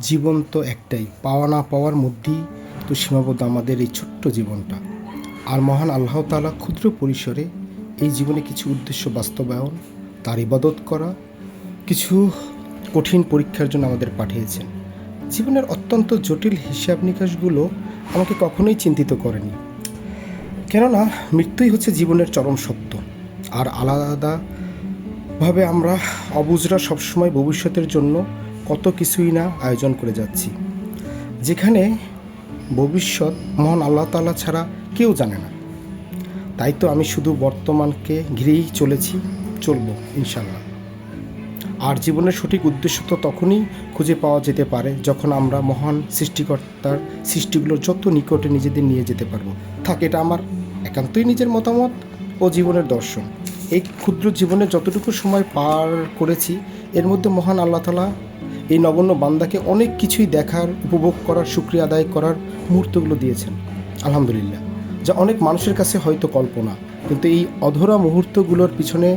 জীবন তো একটাই, পাওয়া না পাওয়ার মধ্যেই তো সীমাবদ্ধ আমাদের এই ছোট্ট জীবনটা। আর মহান আল্লাহ তাআলা ক্ষুদ্র পরিসরে এই জীবনে কিছু উদ্দেশ্য বাস্তবায়ন, তার ইবাদত করা, কিছু কঠিন পরীক্ষার জন্য আমাদের পাঠিয়েছেন। জীবনের অত্যন্ত জটিল হিসাব নিকাশগুলো আমাকে কখনোই চিন্তিত করেনি। কেননা মৃত্যুই হচ্ছে জীবনের চরম সত্য। আর আলাদা ভাবে আমরা অবুজরা সবসময় ভবিষ্যতের জন্য কত কিছুই না আয়োজন করে যাচ্ছি। যেখানে ভবিষ্যৎ মহান আল্লাহ তাআলা ছাড়া কেউ জানে না। তাই তো আমি শুধু বর্তমানকে ঘিরেই চলেছি, চলব ইনশাল্লাহ আর জীবনের সঠিক উদ্দেশ্য তো তখনই খুঁজে পাওয়া যেতে পারে যখন আমরা মহান সৃষ্টিকর্তার সৃষ্টিগুলোর যত নিকটে নিজেদের নিয়ে যেতে পারব। থাক, এটা আমার একান্তই নিজের মতামত ও জীবনের দর্শন। এই ক্ষুদ্র জীবনে যতটুকু সময় পার করেছি, এর মধ্যে মহান আল্লাহ তালা এই নগণ্য বান্দাকে অনেক কিছুই দেখার, উপভোগ করার সুক্রিয়া আদায় করার মুহূর্তগুলো দিয়েছেন। আলহামদুলিল্লাহ। যা অনেক মানুষের কাছে হয়তো কল্পনা, কিন্তু এই অধরা মুহূর্তগুলোর পিছনে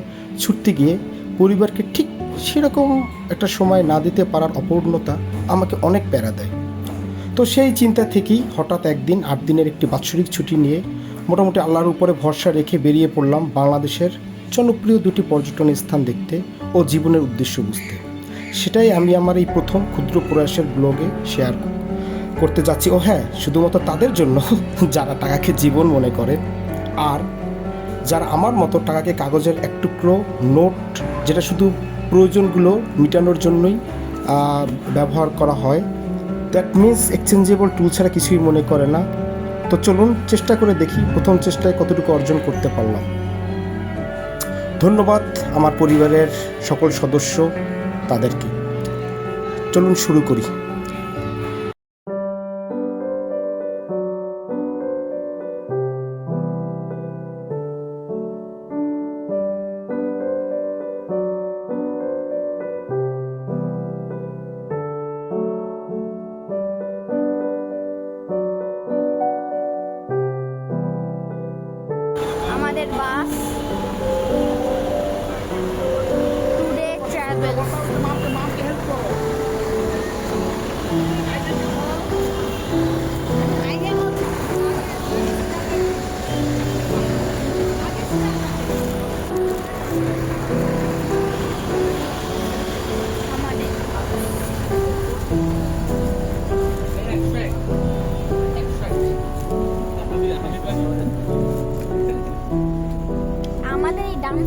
ছুটতে গিয়ে পরিবারকে ঠিক সেরকম একটা সময় না দিতে পারার অপূর্ণতা আমাকে অনেক প্যারা দেয়। তো সেই চিন্তা থেকেই হঠাৎ একদিন আট দিনের একটি বাৎসরিক ছুটি নিয়ে মোটামুটি আল্লাহর উপরে ভরসা রেখে বেরিয়ে পড়লাম বাংলাদেশের জনপ্রিয় দুটি পর্যটন স্থান দেখতে ও জীবনের উদ্দেশ্য বুঝতে। সেটাই আমি আমার এই প্রথম ক্ষুদ্র প্রয়াসের ব্লগে শেয়ার করতে যাচ্ছি। ও হ্যাঁ শুধুমাত্র তাদের জন্য যারা টাকাকে জীবন মনে করে আর যারা আমার মতো টাকাকে কাগজের এক টুকরো নোট যেটা শুধু প্রয়োজনগুলো মেটানোর জন্যই ব্যবহার করা হয় দ্যাট মিনস এক্সচেঞ্জেবল টুল ছাড়া কিছুই মনে করে না। তো চলুন চেষ্টা করে দেখি প্রথম চেষ্টায় কতটুকু অর্জন করতে পারলাম। ধন্যবাদ আমার পরিবারের সকল সদস্য। তাদেরকে। চলুন শুরু করি।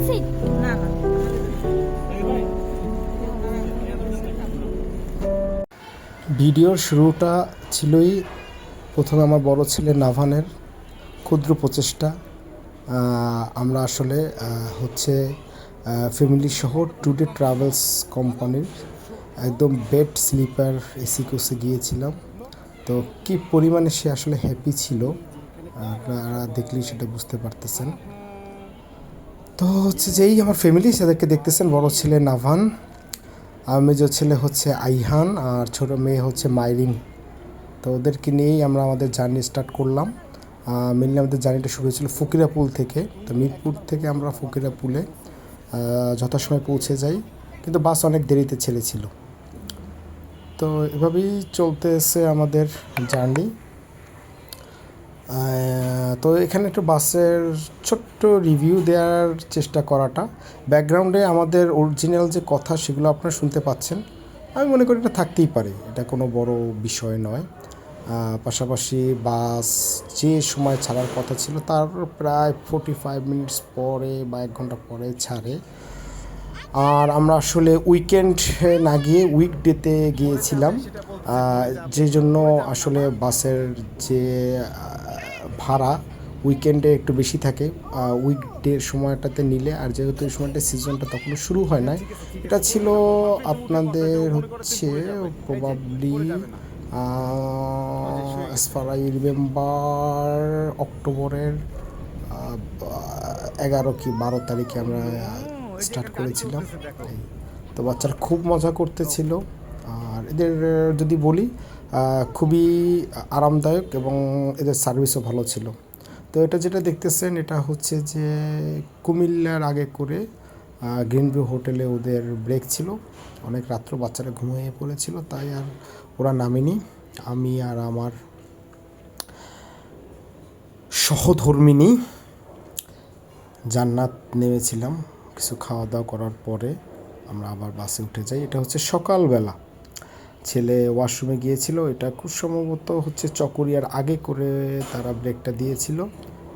সিট? না না। ভিডিওর শুরুটা ছিলই প্রথমে আমার বড় ছেলে নাভানের ক্ষুদ্র প্রচেষ্টা। আমরা আসলে হচ্ছে ফ্যামিলি সহ টুডে ট্রাভেলস কোম্পানির একদম বেড স্লিপার এসি কোসে গিয়েছিলাম। তো কি পরিমাণে সে আসলে হ্যাপি ছিল আপনারা দেখলেই সেটা বুঝতে পারতেছেন। তো হচ্ছে যে এই আমার ফ্যামিলি সেদেরকে দেখতেছেন বড় ছেলে নাভান আর মেজো ছেলে হচ্ছে আইহান আর ছোট মেয়ে হচ্ছে মাইরিন। তো ওদেরকে নিয়েই আমরা আমাদের জার্নি স্টার্ট করলাম। মেনলি আমাদের জার্নিটা শুরু হয়েছিল ফকিরা পুল থেকে। তো মিরপুর থেকে আমরা ফকিরা পুলে আহ, যথাসময়ে পৌঁছে যাই। কিন্তু বাস অনেক দেরিতে ছেড়েছিল। তো এভাবেই চলতেছে আমাদের জার্নি। তো এখানে একটু বাসের ছোট্ট রিভিউ দেওয়ার চেষ্টা করাটা। ব্যাকগ্রাউন্ডে আমাদের অরিজিনাল যে কথা সেগুলো আপনারা শুনতে পাচ্ছেন। আমি মনে করি এটা থাকতেই পারে, এটা কোনো বড় বিষয় নয়। পাশাপাশি বাস যে সময় ছাড়ার কথা ছিল, তার প্রায় ফোর্টি ফাইভ মিনিটস পরে বা এক ঘণ্টা পরে ছাড়ে। আর আমরা আসলে উইকেন্ড না গিয়ে উইকডেতে গিয়েছিলাম। যে জন্য আসলে বাসের যে ভাড়া উইকেন্ডে একটু বেশি থাকে উইকডে সময়টাতে নিলে, আর যেহেতু এই সময়টা সিজনটা তখনও শুরু হয় নাই, এটা ছিল আপনাদের হচ্ছে probably as far I remember অক্টোবরের এগারো কি বারো তারিখে আমরা স্টার্ট করেছিলাম। তো বাচ্চারা খুব মজা করতেছিল। আর এদের যদি বলি খুবই আরামদায়ক এবং এদের সার্ভিসও ভালো ছিল। তো এটা যেটা দেখতেছেন, এটা হচ্ছে যে কুমিল্লার আগে করে গ্রিন ভিউ হোটেলে ওদের ব্রেক ছিল। অনেক রাত্র বাচ্চারা ঘুমিয়ে পড়েছিল, তাই আর ওরা নামেনি। আমি আর আমার সহধর্মিনী জান্নাত নেমেছিলাম। কিছু খাওয়া দাওয়া করার পরে আমরা আবার বাসে উঠে যাই। এটা হচ্ছে সকালবেলা। ছেলে ওয়াশরুমে গিয়েছিল, এটা খুব সম্ভবত হচ্ছে চকরিয়ার আগে করে তারা ব্রেকটা দিয়েছিল,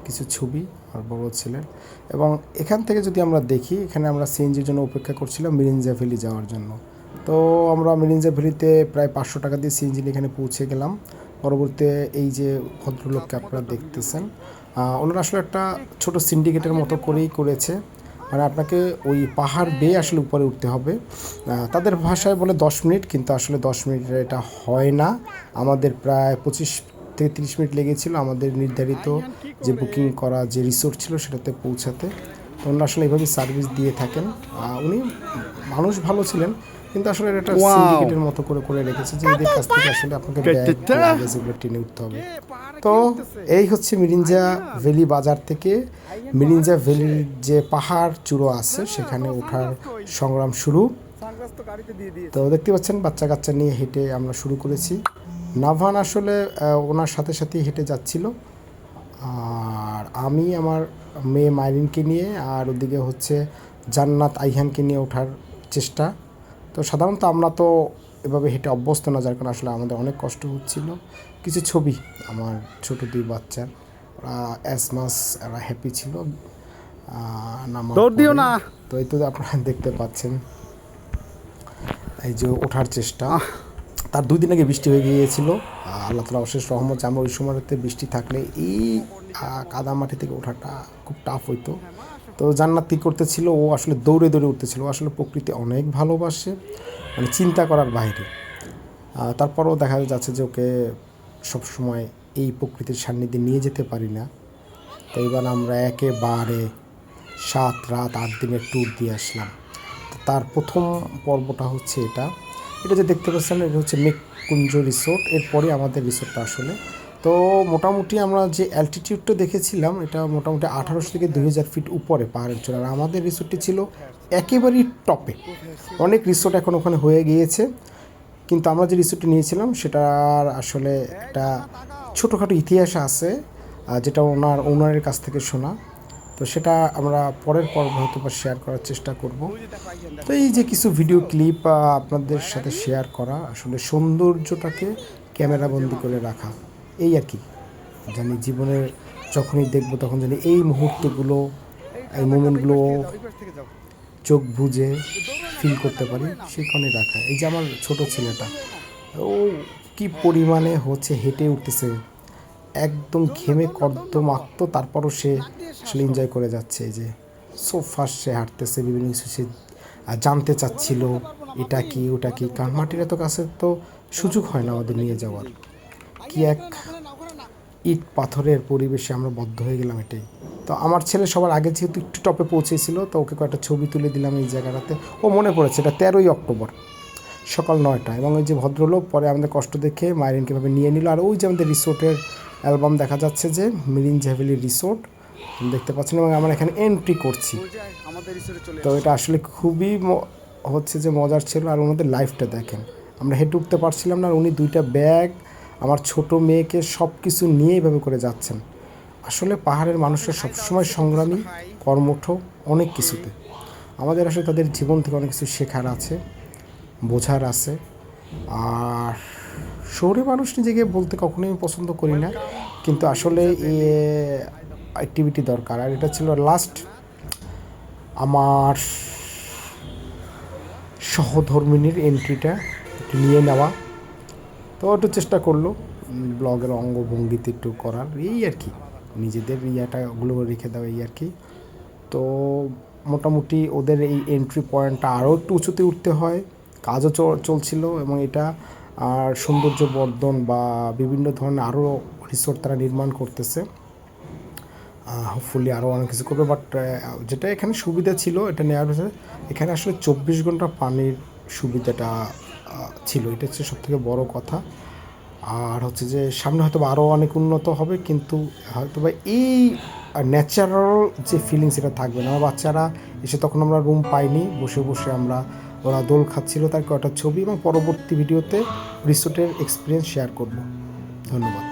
কিছু ছবি, আর বড় ছেলের এবং এখান থেকে যদি আমরা দেখি, এখানে আমরা সিএনজির জন্য অপেক্ষা করছিলাম মিরিঞ্জা ভ্যালি যাওয়ার জন্য। তো আমরা মিরিঞ্জা ভ্যালিতে প্রায় পাঁচশো টাকা দিয়ে সিএনজি এখানে পৌঁছে গেলাম। পরবর্তীতে এই যে ভদ্রলোককে আপনারা দেখতেছেন ওনারা আসলে একটা ছোট সিন্ডিকেটের মতো করেই করেছে। মানে আপনাকে ওই পাহাড় বেয়ে আসলে উপরে উঠতে হবে। তাদের ভাষায় বলে দশ মিনিট, কিন্তু আসলে দশ মিনিটের এটা হয় না। আমাদের প্রায় পঁচিশ থেকে তিরিশ মিনিট লেগেছিল আমাদের নির্ধারিত যে বুকিং করা যে রিসোর্ট ছিল সেটাতে পৌঁছাতে। ওনারা আসলে এইভাবে সার্ভিস দিয়ে থাকেন। উনি মানুষ ভালো ছিলেন কিন্তু আসলে এটা সিন্ডিকেটের মতো করে করে রেখেছে যে এদের কাছ থেকে আসলে আপনাকে ব্যাগ টেনে উঠতে হবে। তো এই হচ্ছে মিরিঞ্জা ভ্যালি বাজার থেকে। মিরিঞ্জা ভ্যালির যে পাহাড় চূড়ো আছে সেখানে ওঠার সংগ্রাম শুরু। তো দেখতে পাচ্ছেন বাচ্চা কাচ্চা নিয়ে হেঁটে আমরা শুরু করেছি। নাভান আসলে ওনার সাথে সাথে হেঁটে যাচ্ছিল। আর আমি আমার মেয়ে মাইরিনকে নিয়ে আর ওদিকে হচ্ছে জান্নাত আইহানকে নিয়ে ওঠার চেষ্টা। তো সাধারণত আমরা তো এভাবে হেঁটে অভ্যস্ত না যার কারণে আসলে আমাদের অনেক কষ্ট হচ্ছিল। কিছু ছবি আমার ছোট দুই বাচ্চার ওরা অ্যাজ মাস এরা হ্যাপি ছিল। দিও না। তো এই তো আপনারা দেখতে পাচ্ছেন। এই যে ওঠার চেষ্টা। তার দুই দিন আগে বৃষ্টি হয়ে গিয়েছিল। আল্লাহ তালা অশেষ রহমত আমরা ওই সময়তে বৃষ্টি থাকলে এই আহ, কাদা মাটি থেকে ওঠাটা খুব টাফ হইতো। তো জান্নাত কী করতেছিল? ও আসলে দৌড়ে দৌড়ে উঠতেছিল। ও আসলে প্রকৃতি অনেক ভালোবাসে মানে চিন্তা করার বাইরে। তারপরও দেখা যাচ্ছে যে ওকে সবসময় এই প্রকৃতির সান্নিধ্যে নিয়ে যেতে পারি না। তো এবার আমরা একেবারে সাত রাত আট দিনের ট্যুর দিয়ে আসলাম। তার প্রথম পর্বটা হচ্ছে এটা। এটা যে দেখতে পাচ্ছেন, এটা হচ্ছে মেঘকুঞ্জ রিসোর্ট এরপরে আমাদের রিসোর্টটা আসলে তো মোটামুটি আমরা যে অ্যালটিটিউডটা দেখেছিলাম, এটা মোটামুটি আঠারোশো থেকে দুই হাজার ফিট উপরে পাহাড়ের চূড়া আর আমাদের রিসোর্টটি ছিল একেবারেই টপে অনেক রিসোর্ট এখন ওখানে হয়ে গিয়েছে। কিন্তু আমরা যে রিসোর্টটি নিয়েছিলাম, সেটার আসলে একটা ছোটোখাটো ইতিহাস আছে যেটা ওনার ওনারের কাছ থেকে শোনা। তো সেটা আমরা পরের পর্ব হয়তো বা শেয়ার করার চেষ্টা করব। তো এই যে কিছু ভিডিও ক্লিপ আপনাদের সাথে শেয়ার করা, আসলে সৌন্দর্যটাকে ক্যামেরাবন্দি করে রাখা। এই আর কি। জানি জীবনের যখনই দেখব তখন জানি এই মুহূর্তগুলো, এই মোমেন্টগুলো চোখ বুঝে ফিল করতে পারি কারণে রাখা। এই যে আমার ছোট ছেলেটা, ও কি পরিমাণে হচ্ছে হেঁটে উঠতেছে, একদম ঘেমে কর্দম আঁকত তারপরও সে আসলে এনজয় করে যাচ্ছে। যে সো ফার্স্ট সে হাঁটতেছে, বিভিন্ন কিছু সে জানতে চাচ্ছিল, এটা কি, ওটা কি, কারণ মাটির এত কাছে তো সুযোগ হয় না আমাদের নিয়ে যাওয়ার। কি এক ইট পাথরের পরিবেশে আমরা বদ্ধ হয়ে গেলাম এটাই। তো আমার ছেলে সবার আগে যেহেতু একটু টপে পৌঁছেছিল, তো ওকে কয়েকটা ছবি তুলে দিলাম এই জায়গাটাতে। ও মনে পড়েছে এটা তেরোই অক্টোবর, সকাল নয়টা এবং ওই যে ভদ্রলোক, পরে আমাদের কষ্ট দেখে মাইরিন কীভাবে নিয়ে নিল। আর ওই যে আমাদের রিসোর্টের অ্যালবাম দেখা যাচ্ছে যে, মিরিন জ্যাভেলি রিসোর্ট দেখতে পাচ্ছেন। এবং আমরা এখানে এন্ট্রি করছি। তো এটা আসলে খুবই হচ্ছে যে মজার ছিল। আর ওনাদের লাইফটা দেখেন। আমরা হেঁটে উঠতে পারছিলাম না আর উনি দুইটা ব্যাগ আমার ছোট মেয়েকে সব কিছু নিয়ে এইভাবে করে যাচ্ছেন। আসলে পাহাড়ের মানুষরা সবসময় সংগ্রামী, কর্মঠ অনেক কিছুতে। আমাদের আসলে তাদের জীবন থেকে অনেক কিছু শেখার আছে, বোঝার আছে। আর শহরে মানুষ নিজেকে বলতে কখনোই আমি পছন্দ করি না। কিন্তু আসলে অ্যাক্টিভিটি দরকার। আর এটা ছিল লাস্ট আমার সহধর্মিনীর এন্ট্রিটা নিয়ে নেওয়া। তো একটু চেষ্টা করল। ব্লগের অঙ্গভঙ্গিতে একটু করার, এই আর কি। নিজেদের ইয়াটা ওগুলো রেখে দেওয়া, এই আর কি। তো মোটামুটি ওদের এই এন্ট্রি পয়েন্টটা আরও একটু উঁচুতে উঠতে হয়। কাজও চলছিল এবং এটা আর সৌন্দর্য বর্ধন বা বিভিন্ন ধরনের আরও রিসোর্ট তারা নির্মাণ করতেছে। হোপফুলি আরও অনেক কিছু করবে বাট যেটা এখানে সুবিধা ছিল, এটা নেওয়ার এখানে আসলে চব্বিশ ঘণ্টা পানির সুবিধাটা ছিল, এটা হচ্ছে সব থেকে বড় কথা। আর হচ্ছে যে, সামনে হয়তো আরও অনেক উন্নত হবে, কিন্তু হয়তো বা এই ন্যাচারাল যে ফিলিংস এটা থাকবে না। বাচ্চারা এসে তখন আমরা রুম পাইনি, বসে বসে আমরা ওরা দোল খাচ্ছিল তার কয়টা ছবি এবং পরবর্তী ভিডিওতে রিসোর্টের এক্সপিরিয়েন্স শেয়ার করব। ধন্যবাদ।